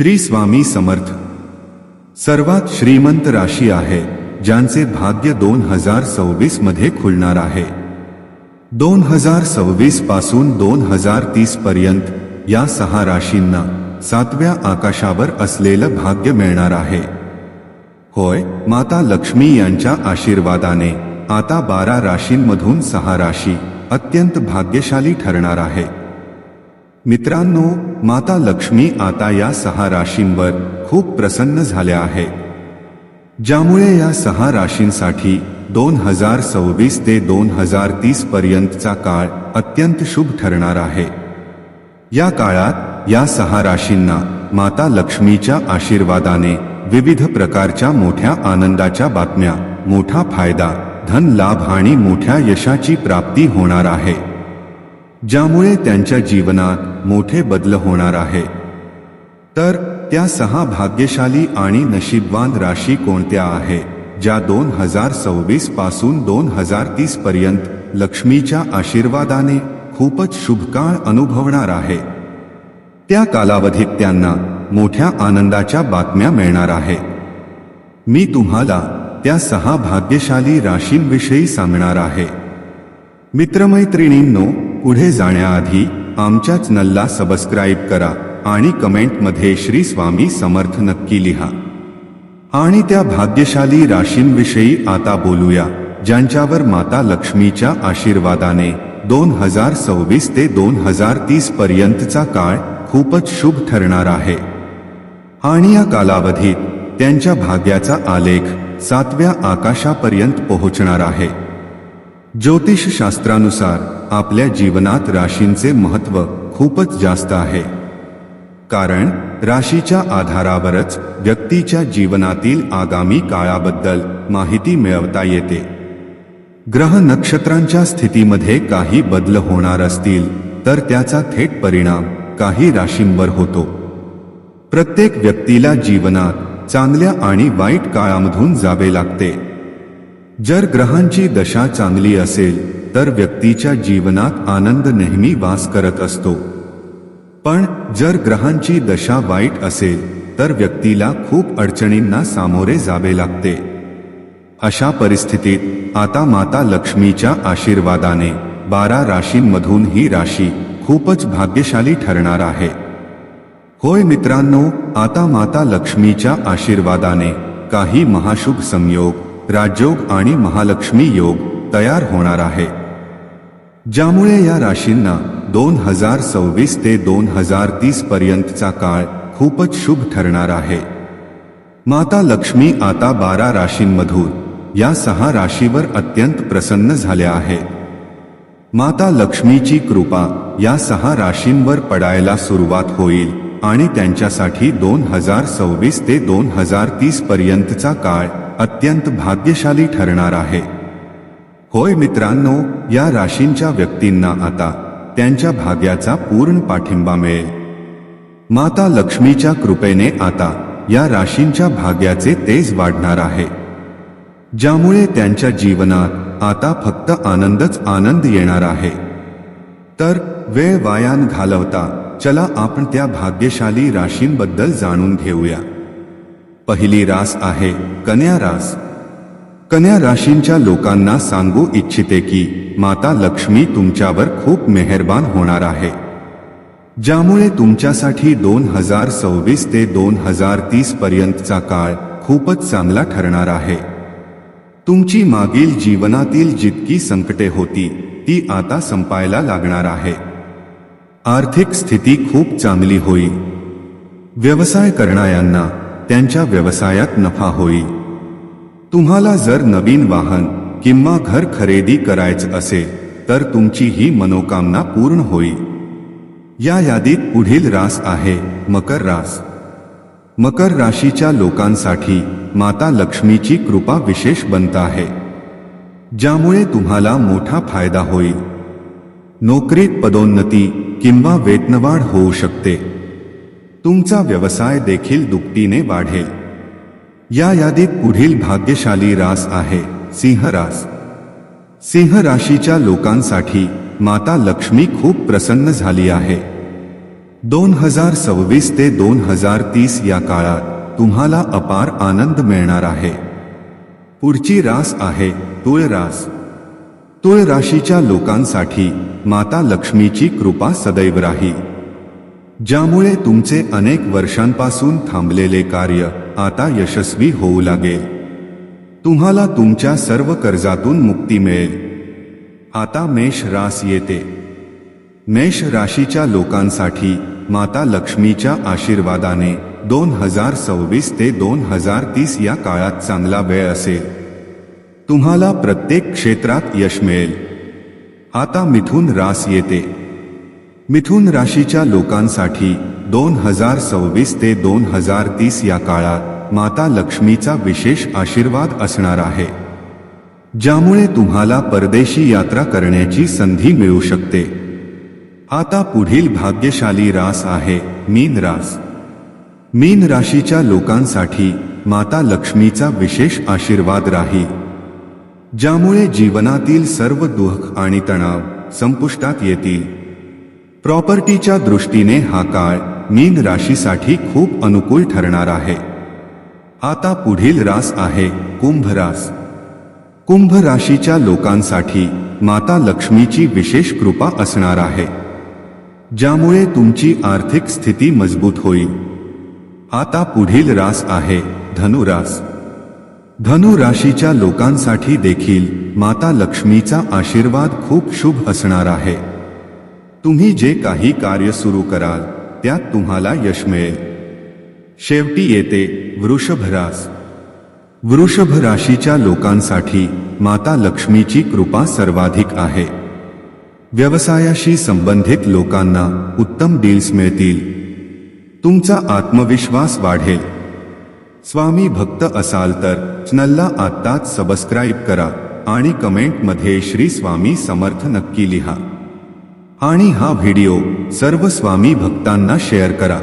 श्री स्वामी समर्थ. सर्वात श्रीमंत राशी आहे ज्यांचे भाग्य दोन हजार सव्वीसमध्ये खुलणार आहे. दोन हजार सव्वीसपासून दोन हजार तीस पर्यंत या सहा राशींना सातव्या आकाशावर असलेलं भाग्य मिळणार आहे. होय माता लक्ष्मी यांच्या आशीर्वादाने आता बारा राशींमधून सहा राशी अत्यंत भाग्यशाली ठरणार आहे. मित्रांनो माता लक्ष्मी आता या सहा राशींवर खूप प्रसन्न झाल्या आहेत ज्यामुळे या सहा राशींसाठी दोन हजार सव्वीस ते दोन हजार तीस पर्यंतचा काळ अत्यंत शुभ ठरणार आहे. या काळात या सहा राशींना माता लक्ष्मीच्या आशीर्वादाने विविध प्रकारच्या मोठ्या आनंदाच्या बातम्या मोठा फायदा धन लाभ आणि मोठ्या यशाची प्राप्ती होणार आहे. ज्यामुळे त्यांच्या जीवनात मोठे बदल होणार आहे. तर त्या सहा भाग्यशाली आणि नशीबवान राशी कोणत्या आहे ज्या दोन हजार सव्वीसपासून दोन हजार तीस पर्यंत लक्ष्मीच्या आशीर्वादाने खूपच शुभकाळ अनुभवणार आहे? त्या कालावधीत त्यांना मोठ्या आनंदाच्या बातम्या मिळणार आहे. मी तुम्हाला त्या सहा भाग्यशाली राशींविषयी सांगणार आहे. मित्रमैत्रिणींनो पुढे जाण्याआधी आमच्या चॅनलला सबस्क्राईब करा आणि कमेंटमध्ये श्री स्वामी समर्थ नक्की लिहा. आणि त्या भाग्यशाली राशींविषयी आता बोलूया ज्यांच्यावर माता लक्ष्मीच्या आशीर्वादाने दोन हजार सव्वीस ते दोन हजार तीस पर्यंतचा काळ खूपच शुभ ठरणार आहे. आणि या कालावधीत त्यांच्या भाग्याचा आलेख सातव्या आकाशापर्यंत पोहोचणार आहे. ज्योतिषशास्त्रानुसार आपल्या जीवनात राशींचे महत्त्व खूपच जास्त आहे. कारण राशीच्या आधारावरच व्यक्तीच्या जीवनातील आगामी काळाबद्दल माहिती मिळवता येते. ग्रह नक्षत्रांच्या स्थितीमध्ये काही बदल होणार असतील तर त्याचा थेट परिणाम काही राशींवर होतो. प्रत्येक व्यक्तीला जीवनात चांगल्या आणि वाईट काळामधून जावे लागते. जर ग्रहांची दशा चांगली असेल तर व्यक्तीच्या जीवनात आनंद नेहमी वास करत असतो. पण जर ग्रहांची दशा वाईट असेल तर व्यक्तीला खूप अडचणींना सामोरे जावे लागते. अशा परिस्थितीत आता माता लक्ष्मीच्या आशीर्वादाने बारा राशींमधून ही राशी खूपच भाग्यशाली ठरणार आहे. होय मित्रांनो आता माता लक्ष्मीच्या आशीर्वादाने काही महाशुभ संयोग राजयोग आणि महालक्ष्मी योग तयार होणार आहे. ज्यामुळे या राशींना दोन हजार सव्वीस ते दोन हजार तीस पर्यंतचा काळ खूपच शुभ ठरणार आहे. माता लक्ष्मी आता बारा राशींमधून या सहा राशीवर अत्यंत प्रसन्न झाल्या आहेत. माता लक्ष्मीची कृपा या सहा राशींवर पडायला सुरुवात होईल आणि त्यांच्यासाठी दोन हजार सव्वीस ते दोन हजार तीस पर्यंतचा काळ अत्यंत भाग्यशाली ठरणार आहे. होय मित्रांनो या राशींच्या व्यक्तींना आता त्यांच्या भाग्याचा पूर्ण पाठिंबा मिळेल. माता लक्ष्मीच्या कृपेने आता या राशींच्या भाग्याचे तेज वाढणार आहे. ज्यामुळे त्यांच्या जीवनात आता फक्त आनंदच आनंद येणार आहे. तर वेळ वायान घालवता चला आपण त्या भाग्यशाली राशींबद्दल जाणून घेऊया. पहिली रास आहे कन्या रास. कन्या राशींच्या लोकांना सांगू इच्छिते की, माता लक्ष्मी तुमच्यावर खूप मेहरबान होणार आहे. ज्यामुळे तुमच्यासाठी दोन हज़ार सव्वीस ते दोन हज़ार तीस पर्यंतचा काळ खूपच चांगला ठरणार आहे. तुमची मागील जीवनातील जितकी संकटे होती, ती आता संपायला लागणार आहे. आर्थिक स्थिती खूप चांगली होईल. व्यवसाय करणाऱ्यांना त्यांच्या व्यवसायात नफा होईल तुम्हाला जर नवीन वाहन किंवा घर खरेदी करायचं असेल तर तुमची ही मनोकामना पूर्ण होईल या यादीत पुढील रास आहे मकर रास. मकर राशीच्या लोकांसाठी माता लक्ष्मीची कृपा विशेष बनत आहे. ज्यामुळे तुम्हाला मोठा फायदा होईल नोकरीत पदोन्नती किंवा वेतनवाढ होऊ शकते. तुमचा व्यवसाय देखील दुपटीने वाढेल. या यादीत पुढील भाग्यशाली रास आहे सिंह रास. सिंह राशीच्या लोकांसाठी माता लक्ष्मी खूप प्रसन्न झाली आहे. दोन हजार सव्वीस ते दोन हजार तीस या काळात तुम्हाला अपार आनंद मिळणार आहे. पुढची रास आहे तुळ रास. तुळ राशीच्या लोकांसाठी माता लक्ष्मीची कृपा सदैव राहील ज्यामुळे तुमचे अनेक वर्षांपासून थांबलेले कार्य आता यशस्वी होऊ लागेल. तुम्हाला तुमच्या सर्व कर्जातून मुक्ती मिळेल. आता मेष रास येते. मेष राशीच्या लोकांसाठी माता लक्ष्मीच्या आशीर्वादाने दोन हजार सव्वीस ते दोन हजार तीस या काळात चांगला वेळ असेल. तुम्हाला प्रत्येक क्षेत्रात यश मिळेल. आता मिथुन रास येते. मिथुन राशीच्या लोकांसाठी दोन हजार सव्वीस ते दोन हजार तीस या काळात माता लक्ष्मीचा विशेष आशीर्वाद असणार आहे. ज्यामुळे तुम्हाला परदेशी यात्रा करण्याची संधी मिळू शकते. आता पुढील भाग्यशाली रास आहे मीन रास. मीन राशीच्या लोकांसाठी माता लक्ष्मीचा विशेष आशीर्वाद राही. ज्यामुळे जीवनातील सर्व दुःख आणि तणाव संपुष्टात येतील. प्रॉपर्टीच्या दृष्टीने हा काळ मीन राशीसाठी खूप अनुकूल ठरणार आहे. आता पुढील रास आहे कुंभ रास. कुंभ राशीच्या लोकांसाठी माता लक्ष्मीची विशेष कृपा असणार आहे. ज्यामुळे तुमची आर्थिक स्थिती मज़बूत होईल. आता पुढील रास आहे धनुरास. धनु राशीच्या लोकांसाठी देखील माता लक्ष्मीचा आशीर्वाद खूप शुभ असणार आहे. तुम्ही जे काही कार्य सुरू कराल त्यात तुम्हाला यश मिळेल. शेवटी येते वृषभरास. वृषभ राशीच्या लोकांसाठी माता लक्ष्मीची कृपा सर्वाधिक आहे. व्यवसायाशी संबंधित लोकांना उत्तम डील्स मिळतील. तुमचा आत्मविश्वास वाढेल. स्वामी भक्त असाल तर चॅनलला आत्ताच सबस्क्राईब करा आणि कमेंटमध्ये श्री स्वामी समर्थ नक्की लिहा. आणि हा व्हिडिओ सर्व स्वामी भक्तांना शेअर करा.